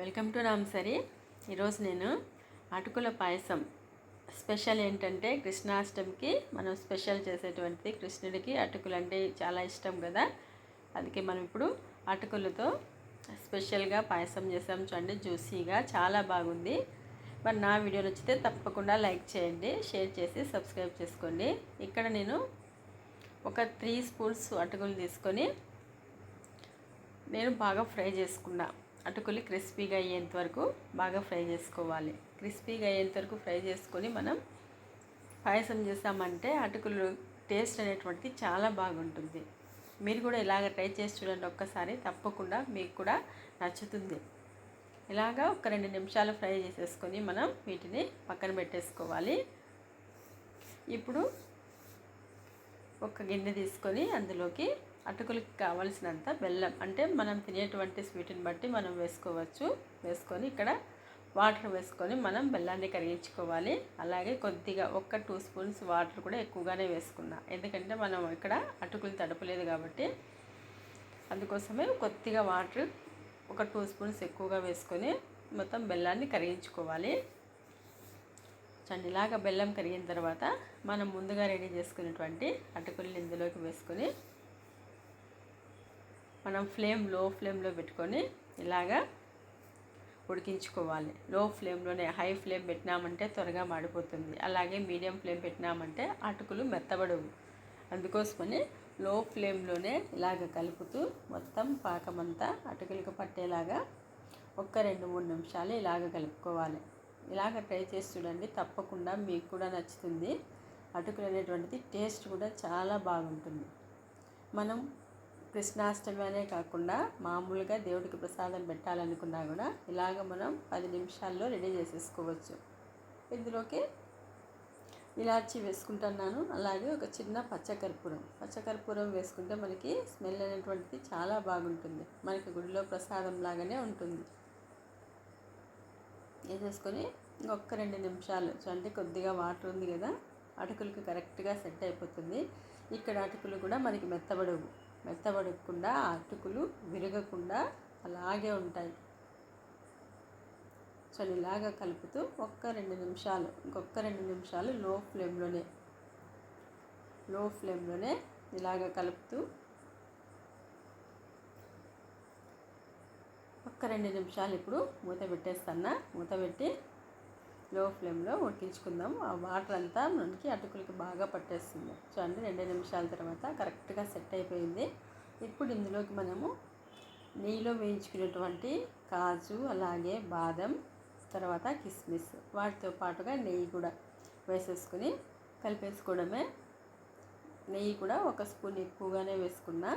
Welcome to రామ్సరి. ఈరోజు నేను అటుకుల పాయసం స్పెషల్ ఏంటంటే కృష్ణాష్టమికి మనం స్పెషల్ చేసేటువంటిది కృష్ణుడికి అటుకులు అంటే చాలా ఇష్టం కదా. అందుకే మనం ఇప్పుడు అటుకులతో స్పెషల్గా పాయసం చేసాం చూడండి జ్యూసీగా చాలా బాగుంది. మరి నా వీడియో నచ్చితే తప్పకుండా లైక్ చేయండి షేర్ చేసి సబ్స్క్రైబ్ చేసుకోండి. ఇక్కడ నేను ఒక త్రీ స్పూన్స్ అటుకులు తీసుకొని నేను బాగా ఫ్రై చేసుకున్నా. అటుకులు క్రిస్పీగా అయ్యేంత వరకు బాగా ఫ్రై చేసుకోవాలి. క్రిస్పీగా అయ్యేంత వరకు ఫ్రై చేసుకొని మనం పాయసం చేసామంటే అటుకులు టేస్ట్ అనేటువంటిది చాలా బాగుంటుంది. మీరు కూడా ఇలాగ ట్రై చేసి చూడండి ఒక్కసారి తప్పకుండా మీకు కూడా నచ్చుతుంది. ఇలాగా ఒక రెండు నిమిషాలు ఫ్రై చేసేసుకొని మనం వీటిని పక్కన పెట్టేసుకోవాలి. ఇప్పుడు ఒక గిన్నె తీసుకొని అందులోకి అటుకులకి కావలసినంత బెల్లం అంటే మనం తినేటువంటి స్వీట్ని బట్టి మనం వేసుకోవచ్చు. వేసుకొని ఇక్కడ వాటర్ వేసుకొని మనం బెల్లాన్ని కరిగించుకోవాలి. అలాగే కొద్దిగా ఒక టూ స్పూన్స్ వాటర్ కూడా ఎక్కువగానే వేసుకున్నా. ఎందుకంటే మనం ఇక్కడ అటుకులు తడపలేదు కాబట్టి అందుకోసమే కొద్దిగా వాటర్ ఒక టూ స్పూన్స్ ఎక్కువగా వేసుకొని మొత్తం బెల్లాన్ని కరిగించుకోవాలి. చండిలాగా బెల్లం కరిగిన తర్వాత మనం ముందుగా రెడీ చేసుకున్నటువంటి అటుకులు ఇందులోకి వేసుకొని మనం ఫ్లేమ్లో ఫ్లేమ్లో పెట్టుకొని ఇలాగా ఉడికించుకోవాలి. లో ఫ్లేమ్లోనే హై ఫ్లేమ్ పెట్టినామంటే త్వరగా మాడిపోతుంది. అలాగే మీడియం ఫ్లేమ్ పెట్టినామంటే అటుకులు మెత్తబడవు. అందుకోసమని లో ఫ్లేమ్లోనే ఇలాగ కలుపుతూ మొత్తం పాకమంతా అటుకులకు పట్టేలాగా ఒక్క రెండు మూడు నిమిషాలు ఇలాగ కలుపుకోవాలి. ఇలాగ ట్రై చేసి చూడండి తప్పకుండా మీకు కూడా నచ్చుతుంది. అటుకులు అనేటువంటిది టేస్ట్ కూడా చాలా బాగుంటుంది. మనం కృష్ణాష్టమి అనే కాకుండా మామూలుగా దేవుడికి ప్రసాదం పెట్టాలనుకున్నా కూడా ఇలాగ మనం పది నిమిషాల్లో రెడీ చేసేసుకోవచ్చు. ఇందులోకి ఇలాచి వేసుకుంటున్నాను. అలాగే ఒక చిన్న పచ్చకర్పూరం. పచ్చకర్పూరం వేసుకుంటే మనకి స్మెల్ అనేటువంటిది చాలా బాగుంటుంది. మనకి గుడిలో ప్రసాదం లాగానే ఉంటుంది. వేసేసుకొని ఇంకొక రెండు నిమిషాలు అంటే కొద్దిగా వాటర్ ఉంది కదా అటుకులకి కరెక్ట్గా సెట్ అయిపోతుంది. ఇక్కడ అటుకులు కూడా మనకి మెత్తబడవు. మెత్తబడకుండా అటుకులు విరగకుండా అలాగే ఉంటాయి. సో ఇలాగా కలుపుతూ ఒక్క రెండు నిమిషాలు ఇంకొక రెండు నిమిషాలు లో ఫ్లేమ్లోనే లో ఫ్లేమ్లోనే ఇలాగ కలుపుతూ ఒక్క రెండు నిమిషాలు ఇప్పుడు మూత పెట్టేస్తాను మూత పెట్టి లో ఫ్లేమ్లో ఉడికించుకుందాం. ఆ వాటర్ అంతా మనకి అటుకులకి బాగా పట్టేస్తుంది. చూడండి రెండు నిమిషాల తర్వాత కరెక్ట్గా సెట్ అయిపోయింది. ఇప్పుడు ఇందులోకి మనము నెయ్యిలో వేయించుకునేటువంటి కాజు అలాగే బాదం తర్వాత కిస్మిస్ వాటితో పాటుగా నెయ్యి కూడా వేసేసుకుని కలిపేసుకోవడమే. నెయ్యి కూడా ఒక స్పూన్ ఎక్కువగానే వేసుకున్నా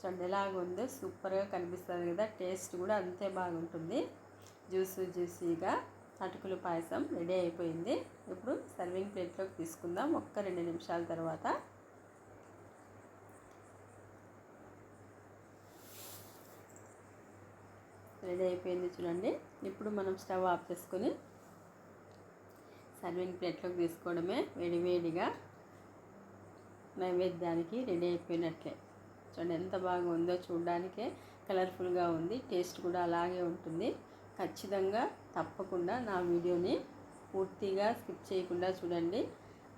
చూడండి ఎలాగుందో సూపర్గా కనిపిస్తుంది కదా టేస్ట్ కూడా అంతే బాగుంటుంది. జ్యూస్ జ్యూసీగా అటుకులు పాయసం రెడీ అయిపోయింది. ఇప్పుడు సర్వింగ్ ప్లేట్లోకి తీసుకుందాం. ఒక్క రెండు నిమిషాల తర్వాత. రెడీ అయిపోయింది చూడండి. ఇప్పుడు మనం స్టవ్ ఆఫ్ చేసుకొని సర్వింగ్ ప్లేట్లోకి తీసుకోవడమే వేడివేడిగా నైవేద్యానికి రెడీ అయిపోయినట్లే. చూడండి ఎంత బాగా ఉందో చూడడానికే కలర్ఫుల్గా ఉంది. టేస్ట్ కూడా అలాగే ఉంటుంది. ఖచ్చితంగా తప్పకుండా నా వీడియోని పూర్తిగా స్కిప్ చేయకుండా చూడండి.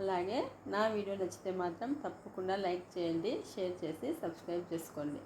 అలాగే నా వీడియో నచ్చితే మాత్రం తప్పకుండా లైక్ చేయండి షేర్ చేసి సబ్స్క్రైబ్ చేసుకోండి.